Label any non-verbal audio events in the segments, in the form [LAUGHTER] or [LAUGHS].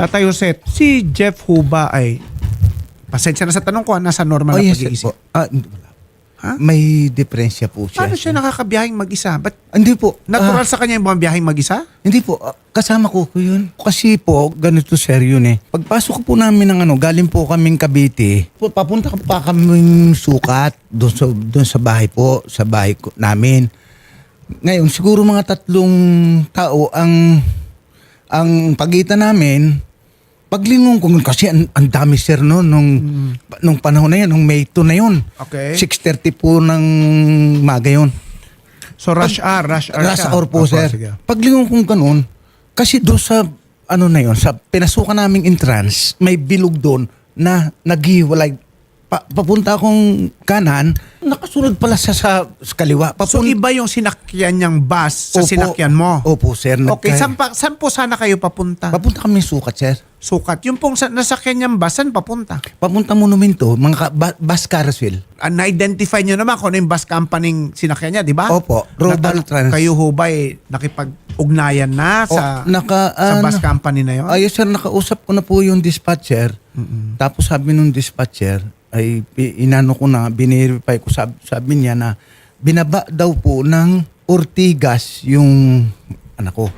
Tatay Jose, si Jeff Huba ay, pasensya na sa tanong ko, ha, nasa normal Oh, na yes, sir pag-iisip. po. Ah, hindi, wala. Ha? May diferensya po siya. Paano siya nakakabiyahing mag-isa? Ba't Hindi po. natural Ah, sa kanya yung mga biyaheng mag-isa? hindi po. Ah, kasama ko ko yun. Kasi po, ganito sir yun eh. Pagpasok po namin ng ano, galing po kaming Cavite, po, papunta pa kaming sukat doon sa, doon sa bahay po, sa bahay ko, namin. Ngayon, siguro mga tatlong tao ang ang pagitan namin, paglingon ko kasi ang, ang dami sir no nung nung panahon na yun, nung May 2 na yun. Okay. 6.30 po ng maga yun. So rush hour, rush hour siya. hour po, Opo, sir. sige. Paglingon kong ganun, kasi doon sa, ano na yun, sa pinasukan naming entrance, may bilog doon na naghiwalay. Pa, papunta akong kanan, nakasunod pala sa, sa, sa kaliwa. So Papun- iba yung sinakyan niyang bus sa Opo. sinakyan mo? Opo, sir. Okay, saan, pa, saan po sana kayo papunta? Papunta kami sukat, sir. Sukat. Yung pong sa, nasakyan niyang bus, saan papunta? Papunta monumento, mga ka, ba, bus carousel. Ah, na-identify niyo naman kung ano yung bus company sinakyan niya, di ba? Opo, Natanong- Trans. Kayo ho ba eh, nakipag-ugnayan na sa, O, naka, sa ano, bus company na yun? Ayos sir, nakausap ko na po yung dispatcher. Tapos sabi nung dispatcher, ay inano ko na, binirify ko, sabi, sabi niya na binaba daw po ng Ortigas yung anak ko.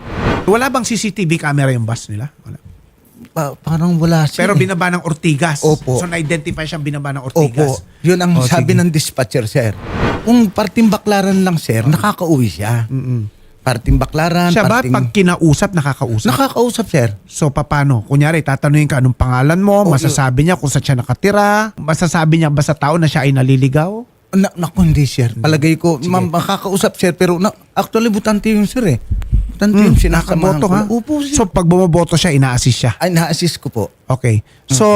Wala bang CCTV camera yung bus nila? Wala. Pa- parang wala siya. Pero eh. binaba ng Ortigas. Opo. So na-identify siyang binaba ng Ortigas. Opo, yun ang O, sabi sige. ng dispatcher, sir. Kung parting baklaran lang, sir, nakakauwi siya. Mm-mm. Parting baklaran, Siya ba parting... pag kinausap, nakakausap? Nakakausap, sir. So paano? Kunyari, tatanungin ka anong pangalan mo, Oo. masasabi niya kung saan siya nakatira, masasabi niya ba sa tao na siya ay naliligaw? Na, naku, hindi, sir. Palagay ko, ma'am, makakausap, sir, pero na, actually, butante yun, sir, eh. Butante Hmm, yun, sinasamahan nakaboto ko. ha? Opo, sir. So pag bumoboto siya, ina-assist siya. Ay, na-assist ko po. Okay. So,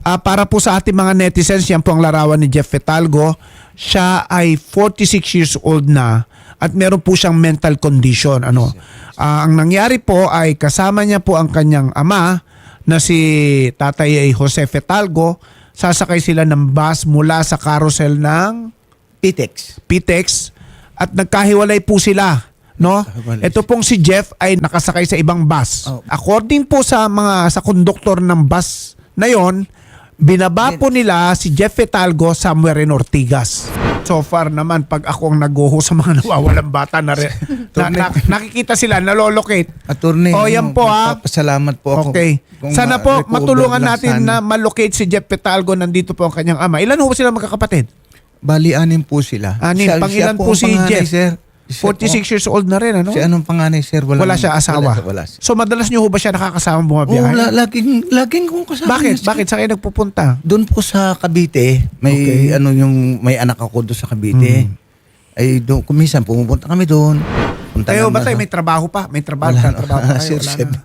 ah, para po sa ating mga netizens, yan po ang larawan ni Jeff Fetalgo. Siya ay 46 years old na at meron po siyang mental condition. Ano? Ah, ang nangyari po ay kasama niya po ang kanyang ama na si Tatay Jose Fetalgo. Sasakay sila ng bus mula sa carousel ng Pitex. Pitex at nagkahiwalay po sila. No? Ito pong si Jeff ay nakasakay sa ibang bus. Oh. According po sa mga sa konduktor ng bus na yon, binaba po nila si Jeff Fetalgo somewhere in Ortigas. So far naman, pag ako ang naguho sa mga [LAUGHS] nawawalang bata na, re, [LAUGHS] na, na- nakikita sila, nalolocate. Attorney. Oh, yan ano, po, ha? Pasalamat po ako. Okay. Sana po matulungan natin sana. na malocate si Jeff Fetalgo. Nandito po ang kanyang ama. Ilan ho sila magkakapatid? Bali, anim po sila. Anim. Siya- Pangilan siya po ang si panganay, Jeff? Sir. Siya 46 years old na rin, ano? Si anong panganay, sir? Walang, Wala siya asawa. Wala, wala siya. So madalas niyo ho ba siya nakakasama Oo, bumabiyahe? la- laging, laging kong kasama. Bakit? niya, sir. Bakit? Saan kayo nagpupunta? Doon po sa Cavite, may Okay. ano yung may anak ako doon sa Cavite. Ay doon kumisan pumupunta kami doon. Punta naman ba tayo may trabaho pa? May trabaho, Wala wala, na. trabaho pa [LAUGHS] kayo? Sir, Wala sir. na.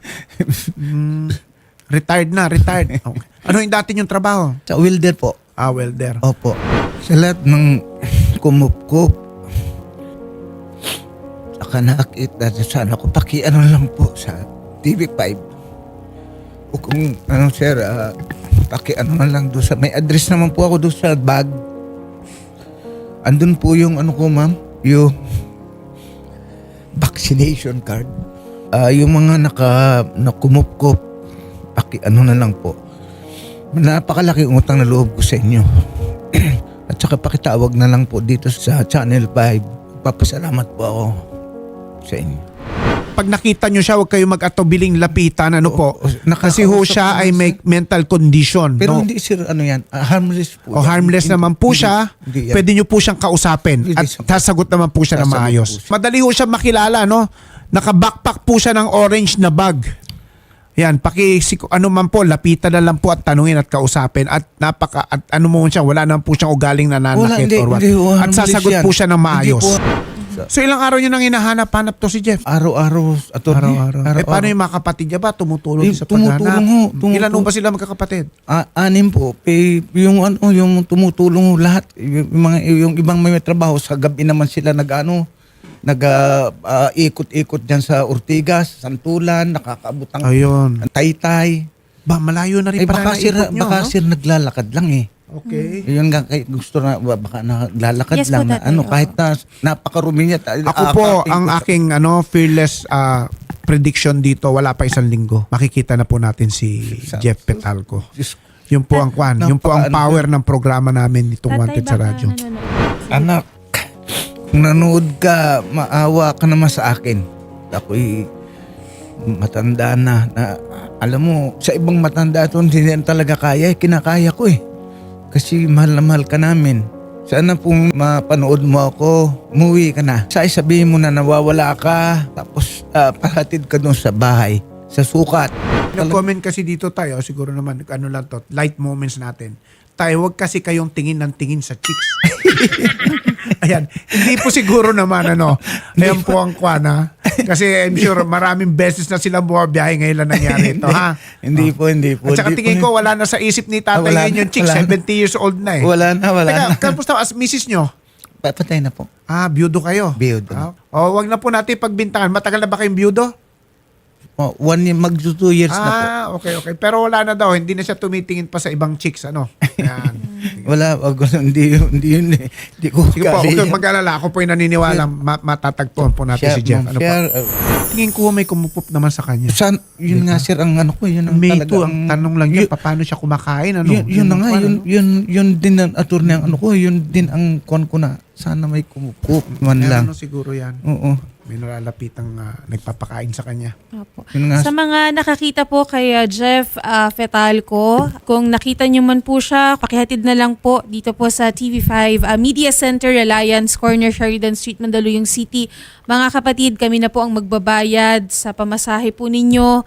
Mm, retired na, retired. Okay. [LAUGHS] Ano yung dati yung trabaho? Sa Wilder po. Ah, welder. Opo. Sa lahat ng kumukup, saka nakakita na sana ko pakiano lang po sa TV5. O kung ano sir, uh, pakiano na lang doon sa, may address naman po ako doon sa bag. Andun po yung ano ko ma'am, yung vaccination card. Ah, yung mga naka, nakumupkup, pakiano na lang po. Napakalaki utang na loob ko sa inyo. [CLEARS THROAT] At saka pakitawag na lang po dito sa Channel 5. Papasalamat po ako sa inyo. Pag nakita nyo siya, huwag kayo mag-atubiling lapitan. Ano po? Kasi ho siya ay na, may mental condition. Pero no? hindi sir, ano yan, ah, harmless po. O yan. harmless Hindi- naman po hindi- siya, Hindi yan. pwede nyo po siyang kausapin Hindi at siya- sasagot naman po siya ng Sasagot maayos. po siya. Madali ho siya makilala, no? Naka-backpack po siya ng orange na bag. Yan, paki ano man po, lapitan na lang po at tanungin at kausapin at napaka at ano mo siya, wala naman po siyang ugaling nananakit or what. hindi, at harmless sasagot yan. po siya ng Hindi maayos. po. So ilang araw niyo nang hinahanap-hanap to si Jeff? Araw-araw, attorney. Araw-araw. Eh paano yung mga kapatid niya ba? Tumutulong Eh, sa tumutulong ho, tumutulong. Ilan ho ba sila magkakapatid? Ah, anim po. Eh, yung ano, yung tumutulong lahat. Yung, yung mga yung ibang may trabaho sa gabi naman sila nag-ano, nag ah, ah, ikot-ikot diyan sa Ortigas, Santulan, nakakaabot ang Ayun. Taytay. Ba, malayo na rin Eh pala baka sir, naikot nyo, baka no? sir naglalakad lang eh. Okay. Yun nga kay gusto na baka naglalakad Yes po, lang na tatay, ano opo. kahit na napakarumi niya. ta- Ako po ang aking ano fearless ah, prediction dito, wala pa isang linggo. Makikita na po natin si Jeff Petalco. Diyos Yun po ang kwan. Yun po ang power ng programa namin itong Tatay, Wanted sa baka radyo. nanonood. Anak, kung nanood ka, maawa ka naman sa akin. Ako'y matanda na, na alam mo, sa ibang matanda ito, hindi talaga kaya. eh. Kinakaya ko eh. Kasi mahal na mahal ka namin. Sana kung mapanood mo ako, umuwi ka na. Sa sabihin mo na nawawala ka, tapos uh, pahatid ka doon sa bahay, sa sukat. Nag-comment kasi dito tayo, siguro naman, ano lang to, light moments natin. Tayo, wag kasi kayong tingin ng tingin sa chicks. [LAUGHS] Ayan. Hindi po siguro naman, ano. Ayan po ang kwan, ha. [LAUGHS] Kasi I'm sure maraming beses na sila bumabiyahe ngayon lang nangyari ito, ha. [LAUGHS] Hindi po, hindi po. At saka Hindi tingin po. ko, wala na sa isip ni tatay Ah, wala ngayon na, yung chick, wala na. 70 years old na eh. Wala na, wala Teka, na. kamusta as misis nyo? Patay na po. Ah, byudo kayo. Byudo. Ah, oh, wag na po natin pagbintangan. Matagal na ba kayong byudo? Oh, one year, mag two years na po. Ah, okay, okay. Pero wala na daw. Hindi na siya tumitingin pa sa ibang chicks, ano. [LAUGHS] Ayan. Wala, wag hindi, yun- hindi yun eh. Hindi ko Sige po, kaya huwag mag-alala. Ako po yung naniniwala ma- matatagpuan po natin si Jeff. Ano po? uh, Tingin ko may kumukup naman sa kanya. San, yun nga sir ang ano ko, yun ang May talaga. ito, ang tanong lang yun, yun, paano siya kumakain? Ano? yun, yun na nga, yun, ano? yun, yun din ang attorney ang ano ko, yun din ang kon ko na, sana may kumukup man Kaya lang. ano siguro yan. Oo. May nalalapitang ah, nagpapakain sa kanya. Opo. Yun nga, Sa mga nakakita po kay uh, Jeff uh, Fetalco, kung nakita niyo man po siya, pakihatid na lang po dito po sa TV5 uh, Media Center Alliance Corner Sheridan Street, Mandaluyong City. Mga kapatid, kami na po ang magbabayad sa pamasahe po ninyo.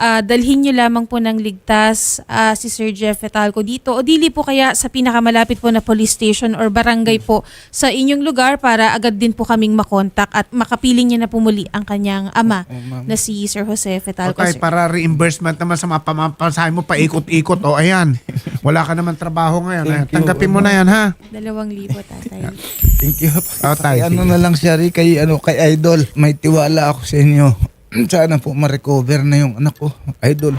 Ah, dalhin niyo lamang po ng ligtas ah, si Sir Jeff Fetalco dito o dili po kaya sa pinakamalapit po na police station or barangay po sa inyong lugar para agad din po kaming makontak at makapiling niya na pumuli ang kanyang ama Oo, ma'am. na si Sir Jose Fetalco. Okay, sir. para reimbursement naman sa mga pamapasahe mo, paikot-ikot. O, ayan. [LAUGHS] Wala ka naman trabaho ngayon. Ayan. Thank you. Tanggapin mo na yan, ha? Dalawang libo, tatay. thank you. Oh, tay, ano na lang siya, kay, ano, kay Idol, may tiwala ako sa inyo. Sana po ma-recover na yung anak ko, Idol.